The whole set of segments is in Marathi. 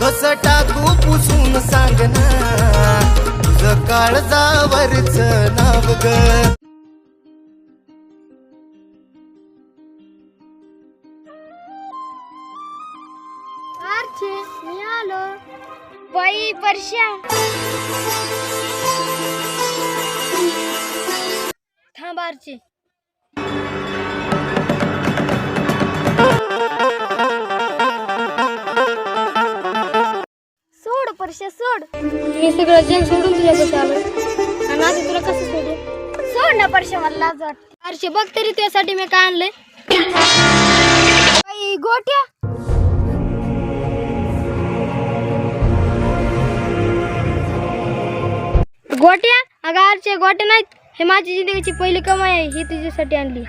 कस टाकू पुसून सांग ना तुझं काळजावरच नाव ग. मी आलो. बाई परश्या. थांब आरची सोड सोड. मी सगळं जग सोडून तुझ्यापाशी आलो. आणि आता तुला कसं सोडू? सोड ना परश्या मला लाज वाटते. बघ तरी तुझ्यासाठी मी काय आणलंय. बाई गोट्या. गोट्या? अगं आरचे गोट्या नाहीत. हे माझी जिंदगीची पहिली कमाई आहे ही तुझ्यासाठी आणली.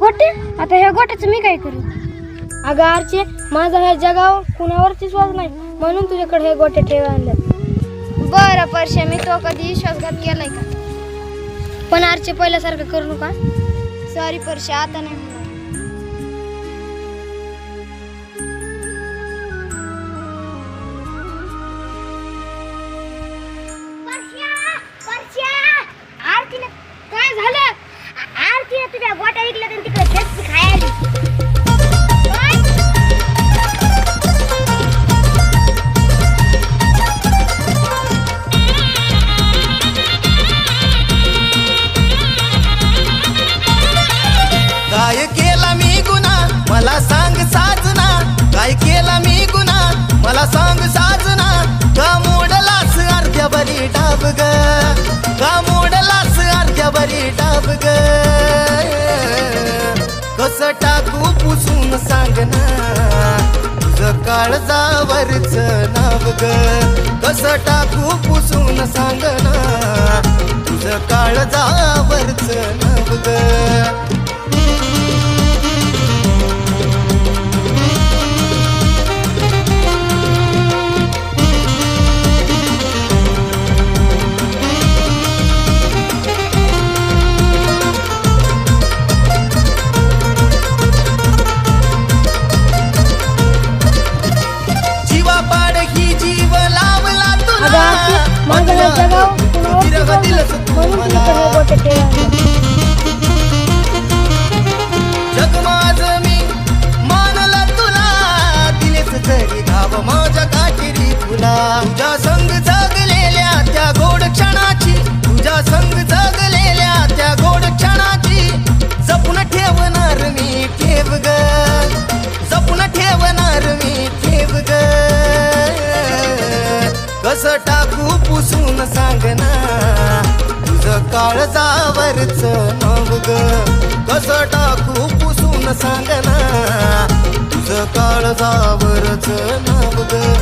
गोट्या? आता ह्या गोट्याचं मी काय करू? अगं आरचे माझा ह्या जगावर कुणावरच विश्वास नाही. म्हणून तुझ्याकडे हे गोट्या ठेवा आणल्यात बरं परश्या मी तो कधी विश्वासघात केलाय का? पण आरचे पहिल्यासारखं करू नका. सॉरी परश्या आता नाही. मला सांग साजना काय केला मी गुन्हा? मला सांग साजना का मोडलास अर्ध्या बरी डाब ग? का मोडलास अर्ध्या बरी डाब ग? कस टाकू पुसून सांग ना? तुझं काळजावरच नाव ग. कस टाकू पुसून सांग ना? तुझं काळजावरच नाही. तू म्हणून. जग माझ मी मानला तुला दिलेच जरी घाव माझ्या काटेरी तुला तुझ्या संग जगलेल्या त्या गोड क्षणाची तुझ्या संग जगलेल्या त्या गोड क्षणाची जपून ठेवणार मी ठेव ग जपून ठेवणार मी ठेव ग कस टाकू पुसून सांग ना? तुझं काळजावरच नाव ग. कस टाकू पुसून सांग ना? तुझं काळजावरच नाव ग.